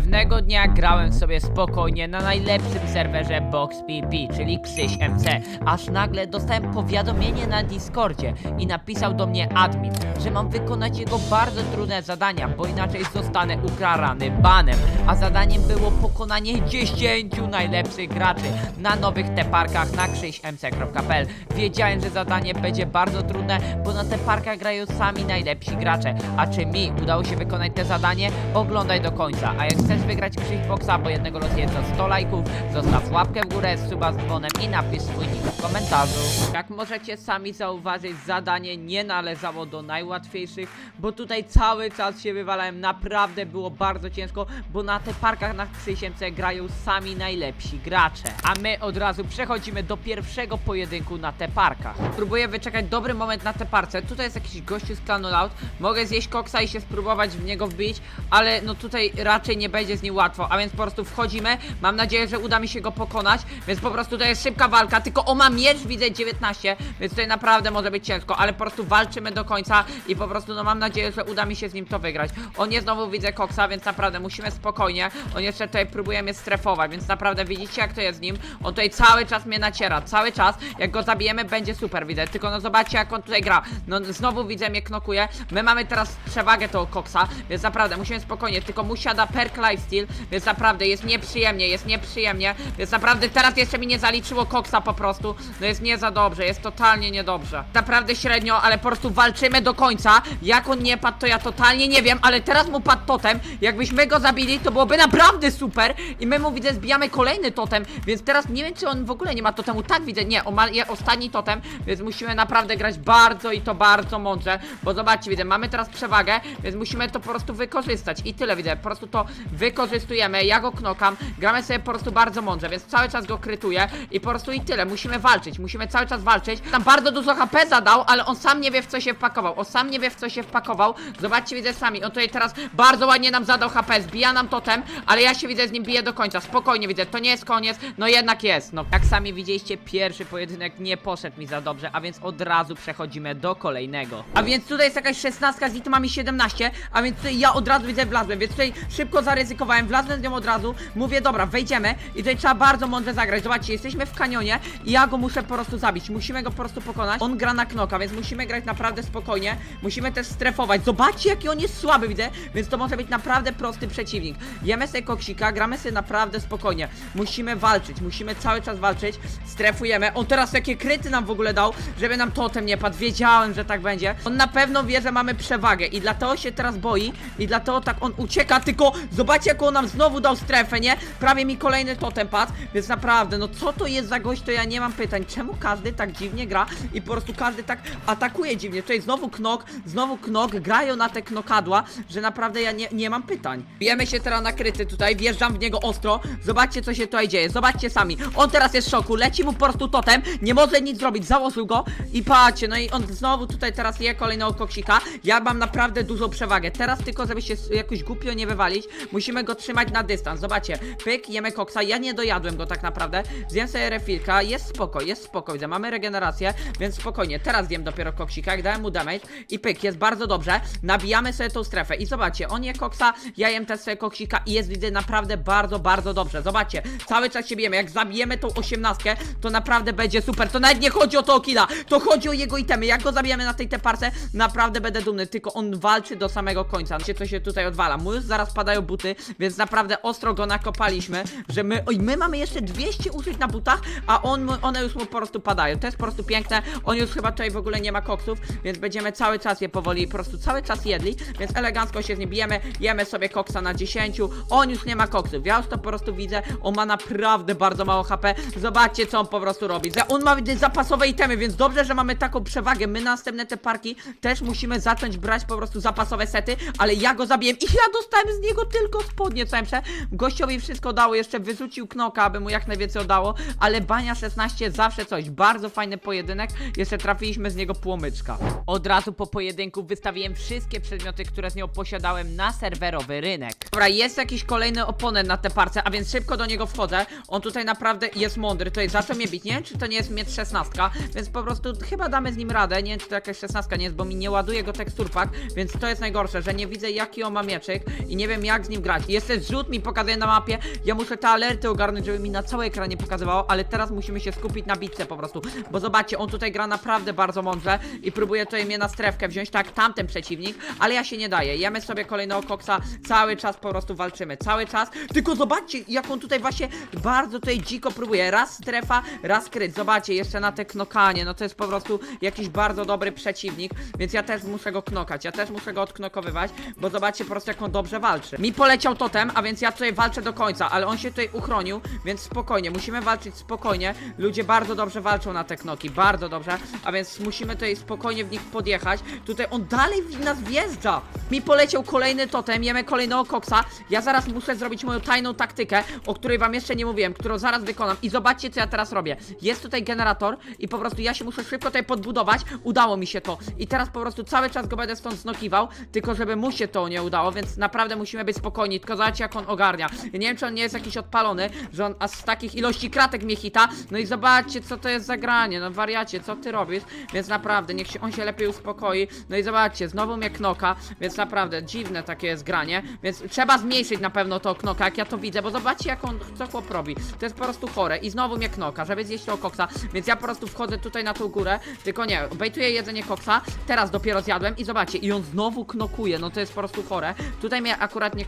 Pewnego dnia grałem sobie spokojnie na najlepszym serwerze BoxPP, czyli Krzyś MC, aż nagle dostałem powiadomienie na Discordzie i napisał do mnie admin, że mam wykonać jego bardzo trudne zadania, bo inaczej zostanę ukarany banem, a zadaniem było pokonanie 10 najlepszych graczy na nowych teparkach na krzyśmc.pl. Wiedziałem, że zadanie będzie bardzo trudne, bo na teparkach grają sami najlepsi gracze, a czy mi udało się wykonać te zadanie, oglądaj do końca, a jak chcesz wygrać Krzyś Boxa, bo jednego losujesz za 100 lajków, zostaw łapkę w górę, suba z dzwonem i napisz swój nick w komentarzu. Jak możecie sami zauważyć, zadanie nie należało do najłatwiejszych, bo tutaj cały czas się wywalałem, naprawdę było bardzo ciężko, bo na te parkach na Krzysiemce grają sami najlepsi gracze. A my od razu przechodzimy do pierwszego pojedynku na te parkach. Próbuję wyczekać dobry moment na te parce. Tutaj jest jakiś gościu z klanu Loud. Mogę zjeść koksa i się spróbować w niego wbić, ale no tutaj raczej nie będzie z nim łatwo, a więc po prostu wchodzimy. Mam nadzieję, że uda mi się go pokonać, więc po prostu to jest szybka walka, tylko on ma miecz, widzę 19, więc tutaj naprawdę może być ciężko, ale po prostu walczymy do końca i po prostu no mam nadzieję, że uda mi się z nim to wygrać. On jest znowu widzę koksa, więc naprawdę musimy spokojnie. On jeszcze tutaj próbuje mnie strefować, więc naprawdę widzicie jak to jest z nim. On tutaj cały czas mnie naciera, cały czas. Jak go zabijemy będzie super, widzę. Tylko no zobaczcie jak on tutaj gra. No znowu widzę mnie knokuje. My mamy teraz przewagę tego koksa, więc naprawdę musimy spokojnie. Tylko mu siada perk lifesteal, więc naprawdę jest nieprzyjemnie, jest nieprzyjemnie. Więc naprawdę teraz jeszcze mi nie zaliczyło koksa po prostu. No jest nie za dobrze, jest totalnie niedobrze. Naprawdę średnio, ale po prostu walczymy do końca. Jak on nie padł, to ja totalnie nie wiem, ale teraz mu padł totem. Jakbyśmy go zabili, to byłoby naprawdę super. I my mu widzę, zbijamy kolejny totem, więc teraz nie wiem, czy on w ogóle nie ma totemu. Tak widzę, nie, on ma ostatni totem, więc musimy naprawdę grać bardzo i to bardzo mądrze. Bo zobaczcie, widzę, mamy teraz przewagę, więc musimy to po prostu wykorzystać. I tyle widzę, po prostu to wykorzystujemy. Ja go knokam, gramy sobie po prostu bardzo mądrze, więc cały czas go krytuję i po prostu i tyle. Musimy walczyć, musimy cały czas walczyć. Tam bardzo dużo HP zadał, ale on sam nie wie w co się wpakował. On sam nie wie w co się wpakował. Zobaczcie, widzę sami. On tutaj teraz bardzo ładnie nam zadał HP, zbija nam totem, ale ja się widzę z nim biję do końca. Spokojnie widzę, to nie jest koniec, no jednak jest. No, jak sami widzieliście, pierwszy pojedynek nie poszedł mi za dobrze, a więc od razu przechodzimy do kolejnego. A więc tutaj jest jakaś 16 z itemami 17, a więc ja od razu widzę wlazłem, więc tutaj szybko zaryzykowałem, wlazłem z nią od razu, mówię dobra, wejdziemy i tutaj trzeba bardzo mądrze zagrać. Zobaczcie, jesteśmy w kanionie i ja go muszę po prostu zabić, musimy go po prostu pokonać. On gra na knoka, więc musimy grać naprawdę spokojnie, musimy też strefować. Zobaczcie jaki on jest słaby, widzę, więc to może być naprawdę prosty przeciwnik. Jemy sobie koksika, gramy sobie naprawdę spokojnie. Musimy walczyć, musimy cały czas walczyć, strefujemy. On teraz jakie kryty nam w ogóle dał, żeby nam totem nie padł. Wiedziałem, że tak będzie. On na pewno wie, że mamy przewagę i dlatego się teraz boi i dlatego tak on ucieka, tylko zobaczcie jak on nam znowu dał strefę, nie? Prawie mi kolejny totem padł, więc naprawdę, no co to jest za gość, to ja nie mam pytań. Czemu każdy tak dziwnie gra i po prostu każdy tak atakuje dziwnie? Tutaj znowu knok, znowu knok, grają na te knokadła, że naprawdę ja nie, nie mam pytań. Bijemy się teraz na kryty tutaj, wjeżdżam w niego ostro, zobaczcie co się tutaj dzieje, zobaczcie sami. On teraz jest w szoku, leci mu po prostu totem, nie może nic zrobić, założył go i patrzcie, no i on znowu tutaj teraz je kolejnego koksika. Ja mam naprawdę dużą przewagę. Teraz tylko, żeby się jakoś głupio nie wywalić, musimy go trzymać na dystans. Zobaczcie, pyk, jemy koksa, ja nie dojadłem go tak naprawdę. Zjem sobie refilka, jest spoko, jest spoko, widzę, mamy regenerację, więc spokojnie. Teraz zjem dopiero koksika, jak dałem mu damage i pyk, jest bardzo dobrze. Nabijamy sobie tą strefę i zobaczcie, on je koksa, ja jem też sobie koksika i jest, widzę, naprawdę bardzo, bardzo dobrze. Zobaczcie, cały czas się bijemy, jak zabijemy tą osiemnastkę, to naprawdę będzie super. To nawet nie chodzi o to killa, to chodzi o jego itemy. Jak go zabijemy na tej teparce, naprawdę będę dumny, tylko on walczy do samego końca. Wiecie, co się tutaj odwala. Mu już zaraz padają buty, więc naprawdę ostro go nakopaliśmy, że my, oj, my mamy jeszcze 200 użyć na butach, a on, one już mu po prostu padają. To jest po prostu piękne. On już chyba tutaj w ogóle nie ma koksów, więc będziemy cały czas je powoli, po prostu cały czas jedli, więc elegancko się z nim bijemy, jemy sobie koksa na 10, on już nie ma koksów. Ja już to po prostu widzę, on ma naprawdę bardzo mało HP. Zobaczcie, co on po prostu robi. On ma zapasowe itemy, więc dobrze, że mamy taką przewagę. My na następne te parki też musimy zacząć brać po prostu zapasowe sety, ale ja go zabiłem i ja dostałem z niego tylko spodnie, co ja myślę. Gościowi wszystko dało, jeszcze wyrzucił knoka, aby mu jak najwięcej oddało, ale Bania 16 zawsze coś. Bardzo fajny pojedynek, jeszcze trafiliśmy z niego płomyczka. Od razu po pojedynku wystawiłem wszystkie przedmioty, które z nią posiadałem na serwerowy rynek. Dobra, jest jakiś kolejny oponent na te parce, a więc szybko do niego wchodzę. On tutaj naprawdę jest mądry, to jest zaczął mnie bić, nie wiem czy to nie jest miecz 16, więc po prostu chyba damy z nim radę, nie wiem czy to jakaś 16 nie jest, bo mi nie ładuje go teksturpak, więc to jest najgorsze, że nie widzę jaki on ma mieczyk i nie wiem jak z nim grać. Jest też zrzut, mi pokazuje na mapie. Ja muszę te alerty ogarnąć, żeby mi na całej ekranie pokazywało, ale teraz musimy się skupić na bitce po prostu. Bo zobaczcie, on tutaj gra naprawdę bardzo mądrze i próbuje tutaj mnie na strefkę wziąć, tak tamten przeciwnik, ale ja się nie daję. Jemy sobie kolejnego koksa, cały czas po prostu walczymy, cały czas. Tylko zobaczcie, jak on tutaj właśnie bardzo tutaj dziko próbuje. Raz strefa, raz kryt. Zobaczcie, jeszcze na te knokanie, no to jest po prostu jakiś bardzo dobry przeciwnik, więc ja też muszę go knokać, ja też muszę go odknokowywać, bo zobaczcie po prostu jak on dobrze walczy. Mi poleciał totem, a więc ja tutaj walczę do końca, ale on się tutaj uchronił, więc spokojnie, musimy walczyć spokojnie. Ludzie bardzo dobrze walczą na te knoki, bardzo dobrze, a więc musimy tutaj spokojnie w nich podjechać. Tutaj on dalej w nas wjeżdża. Mi poleciał kolejny totem, jemy kolejnego koksa. Ja zaraz muszę zrobić moją tajną taktykę, o której wam jeszcze nie mówiłem, którą zaraz wykonam. I zobaczcie, co ja teraz robię. Jest tutaj generator i po prostu ja się muszę szybko tutaj podbudować. Udało mi się to. I teraz po prostu cały czas go będę stąd znokiwał, tylko żeby mu się to nie udało, więc naprawdę musimy być spokojni. Tylko zobaczcie, jak on ogarnia. Ja nie wiem, czy on nie jest jakiś odpalony, że on aż z takich ilości kratek mnie hita. No i zobaczcie, co to jest za granie. No wariacie, co ty robisz? Więc naprawdę, niech się on się lepiej uspokoi. No i zobaczcie, znowu mnie knoka, więc naprawdę dziwne takie jest granie. Więc trzeba zmniejszyć na pewno to knoka, jak ja to widzę, bo zobaczcie, jak on co chłop robi. To jest po prostu chore. I znowu mnie knoka, żeby zjeść tego koksa. Więc ja po prostu wchodzę tutaj na tą górę. Tylko nie, bejtuję jedzenie koksa. Teraz dopiero zjadłem i zobaczcie, i on znowu knokuje. No to jest po prostu chore. Tutaj mnie akurat nie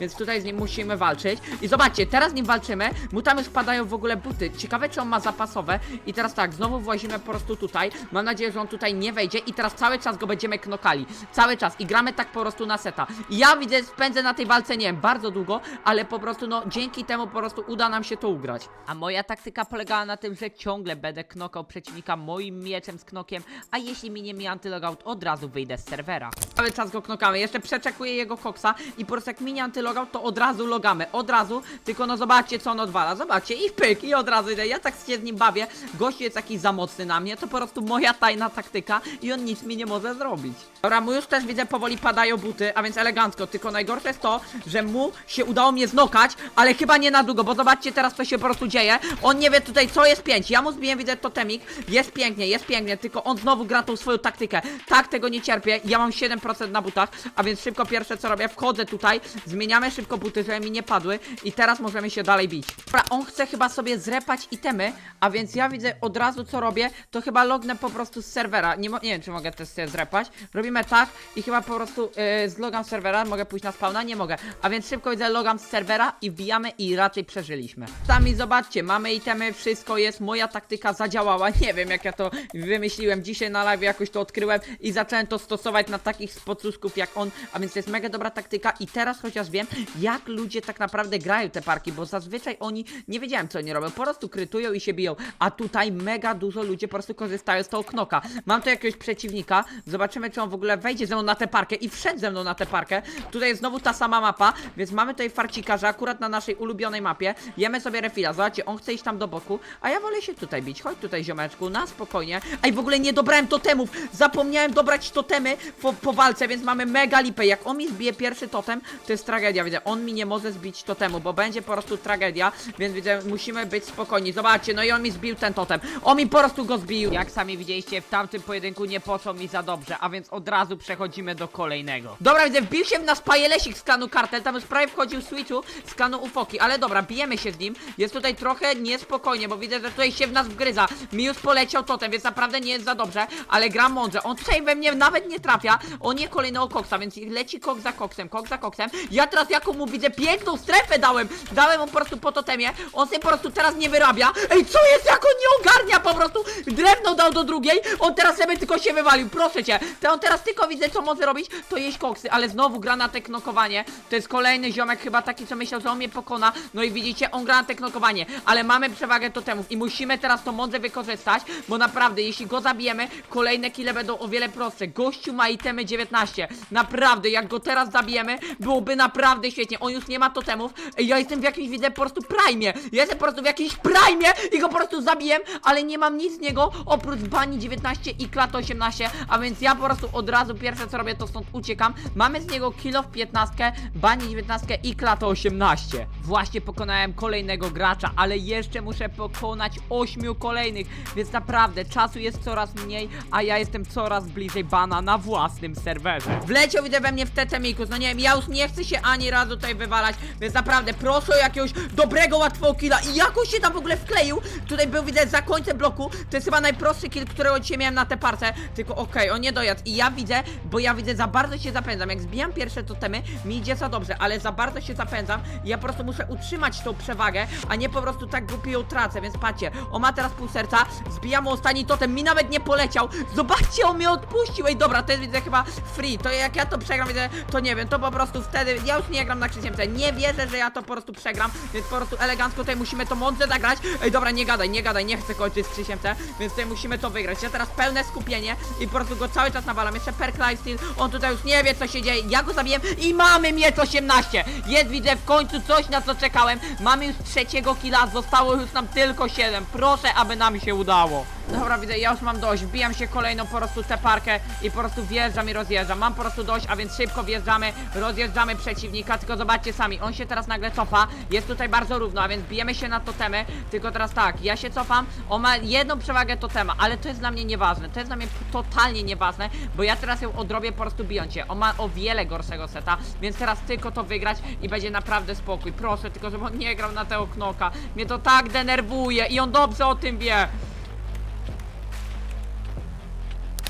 więc tutaj z nim musimy walczyć. I zobaczcie, teraz z nim walczymy. Mu tam już padają w ogóle buty. Ciekawe, czy on ma zapasowe. I teraz tak, znowu włazimy po prostu tutaj. Mam nadzieję, że on tutaj nie wejdzie. I teraz cały czas go będziemy knokali. Cały czas. I gramy tak po prostu na seta. I ja widzę, spędzę na tej walce, nie wiem, bardzo długo, ale po prostu, no, dzięki temu po prostu uda nam się to ugrać. A moja taktyka polegała na tym, że ciągle będę knokał przeciwnika moim mieczem z knokiem, a jeśli mi nie mi antylogout, od razu wyjdę z serwera. Cały czas go knokamy. Jeszcze przeczekuję jego koksa i po prostu jak minie antylogout, to od razu logamy. Od razu, tylko no zobaczcie, co on odwala. Zobaczcie, i pyk, i od razu idę. Ja tak się z nim bawię. Gościu jest jakiś za mocny na mnie. To po prostu moja tajna taktyka i on nic mi nie może zrobić. Dobra, mu już też widzę, powoli padają buty, a więc elegancko. Tylko najgorsze jest to, że mu się udało mnie znokać, ale chyba nie na długo, bo zobaczcie teraz, co się po prostu dzieje. On nie wie tutaj, co jest pięć. Ja mu zbiję, widzę totemik. Jest pięknie, jest pięknie, tylko on znowu gra tą swoją taktykę. Tak, tego nie cierpię. Ja mam 7% na butach, a więc szybko pierwsze co robię, wchodzę tutaj, zmieniamy szybko buty, żeby mi nie padły i teraz możemy się dalej bić. Dobra, on chce chyba sobie zrepać itemy, a więc ja widzę od razu co robię, to chyba lognę po prostu z serwera. Nie, nie wiem, czy mogę też sobie zrepać. Robimy tak i chyba po prostu yy, zlogam z serwera, mogę pójść na spawna? Nie mogę. A więc szybko widzę, logam z serwera i wbijamy i raczej przeżyliśmy. Sami zobaczcie, mamy itemy, wszystko jest, moja taktyka zadziałała. Nie wiem, jak ja to wymyśliłem. Dzisiaj na live jakoś to odkryłem i zacząłem to stosować na takich spocuszków jak on, a więc to jest mega dobra taktyka i teraz chociaż wiem, jak ludzie tak naprawdę grają te parki, bo zazwyczaj oni, nie wiedziałem co oni robią, po prostu krytują i się biją, a tutaj mega dużo ludzi po prostu korzystają z tego knoka. Mam tu jakiegoś przeciwnika, zobaczymy czy on w ogóle wejdzie ze mną na tę parkę i wszedł ze mną na tę parkę. Tutaj jest znowu ta sama mapa, więc mamy tutaj farcika, że akurat na naszej ulubionej mapie jemy sobie refila, zobaczcie, on chce iść tam do boku, a ja wolę się tutaj bić, chodź tutaj ziomeczku, na spokojnie. Ej, w ogóle nie dobrałem totemów, zapomniałem dobrać totemy po, po walce, więc mamy mega lipę. Jak on mi zbije pierwszy totem, to jest tragedia, widzę, on mi nie może zbić totemu, bo będzie po prostu tragedia, więc widzę, musimy być spokojni. Zobaczcie, no i on mi zbił ten totem, on mi po prostu go zbił. Jak sami widzieliście, w tamtym pojedynku nie poszło mi za dobrze, a więc od razu przechodzimy do kolejnego. Dobra, widzę, wbił się w nas pajelesik z klanu Kartel, tam już prawie wchodził Switchu z klanu Ufoki, ale dobra, bijemy się z nim. Jest tutaj trochę niespokojnie, bo widzę, że tutaj się w nas wgryza. Mi już poleciał totem, więc naprawdę nie jest za dobrze, ale gram mądrze. On tutaj we mnie nawet nie trafia, on nie kolejnego koksa, więc leci kok za koksem, kok za koksem. Ja teraz jaką mu widzę, piękną strefę dałem, dałem mu po prostu po totemie, on sobie po prostu teraz nie wyrabia. Ej, co jest, jak on nie ogarnia po prostu? Drewno dał do drugiej, on teraz sobie tylko się wywalił, proszę cię. To on teraz tylko widzę, co może robić, to jeść koksy, ale znowu gra na te knokowanie. To jest kolejny ziomek, chyba taki, co myślał, że on mnie pokona. No i widzicie, on gra na te knokowanie, ale mamy przewagę totemów i musimy teraz to mądrze wykorzystać, bo naprawdę, jeśli go zabijemy, kolejne kile będą o wiele prostsze. Gościu ma itemy 19. Naprawdę, jak go teraz zabijemy, byłoby naprawdę świetnie. On już nie ma totemów. Ja jestem w jakimś, widzę, po prostu prime. Ja jestem po prostu w jakimś prime i go po prostu zabiję, ale nie mam nic z niego oprócz bani 19 i klat 18, a więc ja po prostu od razu pierwsze co robię, to stąd uciekam. Mamy z niego kilo w 15, bani 19 i klat 18. Właśnie pokonałem kolejnego gracza, ale jeszcze muszę pokonać ośmiu kolejnych, więc naprawdę czasu jest coraz mniej, a ja jestem coraz bliżej bana na własnym serwerze. Wleciał widzę we mnie w tetemikus, no nie wiem, ja już nie chcę chcę się ani razu tutaj wywalać, więc naprawdę proszę o jakiegoś dobrego, łatwego killa. I jak on się tam w ogóle wkleił, tutaj był widać za końcem bloku, to jest chyba najprostszy kill, którego dzisiaj miałem na te parce, tylko okej, on nie dojadł. I ja widzę, bo ja widzę, za bardzo się zapędzam, jak zbijam pierwsze totemy, mi idzie za dobrze, ale za bardzo się zapędzam. I ja po prostu muszę utrzymać tą przewagę, a nie po prostu tak głupio ją tracę, więc patrzcie, on ma teraz pół serca, zbijam mu ostatni totem, mi nawet nie poleciał, zobaczcie, on mnie odpuścił, ej dobra, to jest widzę chyba free, to jak ja to przegram, widzę, to nie wiem, to po prostu wtedy, ja już nie gram na krzysiemce, nie wierzę, że ja to po prostu przegram, więc po prostu elegancko tutaj musimy to mądrze zagrać, ej dobra, nie gadaj, nie gadaj, nie chcę kończyć z krzysiemce, więc tutaj musimy to wygrać, ja teraz pełne skupienie i po prostu go cały czas nawalam, jeszcze perk lifesteal, on tutaj już nie wie co się dzieje, ja go zabiję i mamy miecz 18, jest widzę w końcu coś na co czekałem, mamy już trzeciego killa, zostało już nam tylko 7, proszę aby nam się udało. Dobra, widzę, ja już mam dość, wbijam się kolejną po prostu tę parkę i po prostu wjeżdżam i rozjeżdżam, mam po prostu dość, a więc szybko wjeżdżamy, rozjeżdżamy przeciwnika, tylko zobaczcie sami, on się teraz nagle cofa, jest tutaj bardzo równo, a więc bijemy się na totemy, tylko teraz tak, ja się cofam, on ma jedną przewagę totema, ale to jest dla mnie nieważne, to jest dla mnie totalnie nieważne, bo ja teraz ją odrobię po prostu bijąc się, on ma o wiele gorszego seta, więc teraz tylko to wygrać i będzie naprawdę spokój, proszę, tylko żeby on nie grał na tego knoka, mnie to tak denerwuje i on dobrze o tym wie.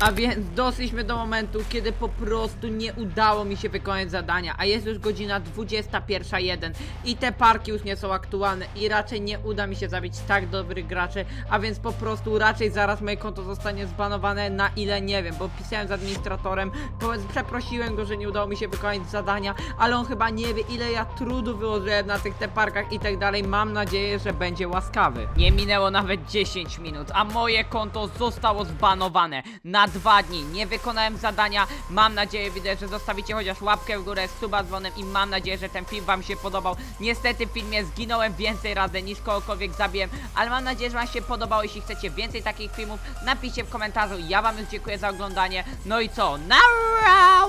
A więc doszliśmy do momentu, kiedy po prostu nie udało mi się wykonać zadania, a jest już godzina 21.01 i te parki już nie są aktualne i raczej nie uda mi się zabić tak dobrych graczy, a więc po prostu raczej zaraz moje konto zostanie zbanowane na ile nie wiem, bo pisałem z administratorem, przeprosiłem go, że nie udało mi się wykonać zadania, ale on chyba nie wie ile ja trudu wyłożyłem na tych te parkach i tak dalej, mam nadzieję, że będzie łaskawy. Nie minęło nawet 10 minut, a moje konto zostało zbanowane na dwa dni. Nie wykonałem zadania. Mam nadzieję, widać, że zostawicie chociaż łapkę w górę, suba dzwonem i mam nadzieję, że ten film wam się podobał. Niestety w filmie zginąłem więcej razy niż kogokolwiek zabiłem, ale mam nadzieję, że wam się podobało. Jeśli chcecie więcej takich filmów, napiszcie w komentarzu. Ja wam już dziękuję za oglądanie. No i co? Nara!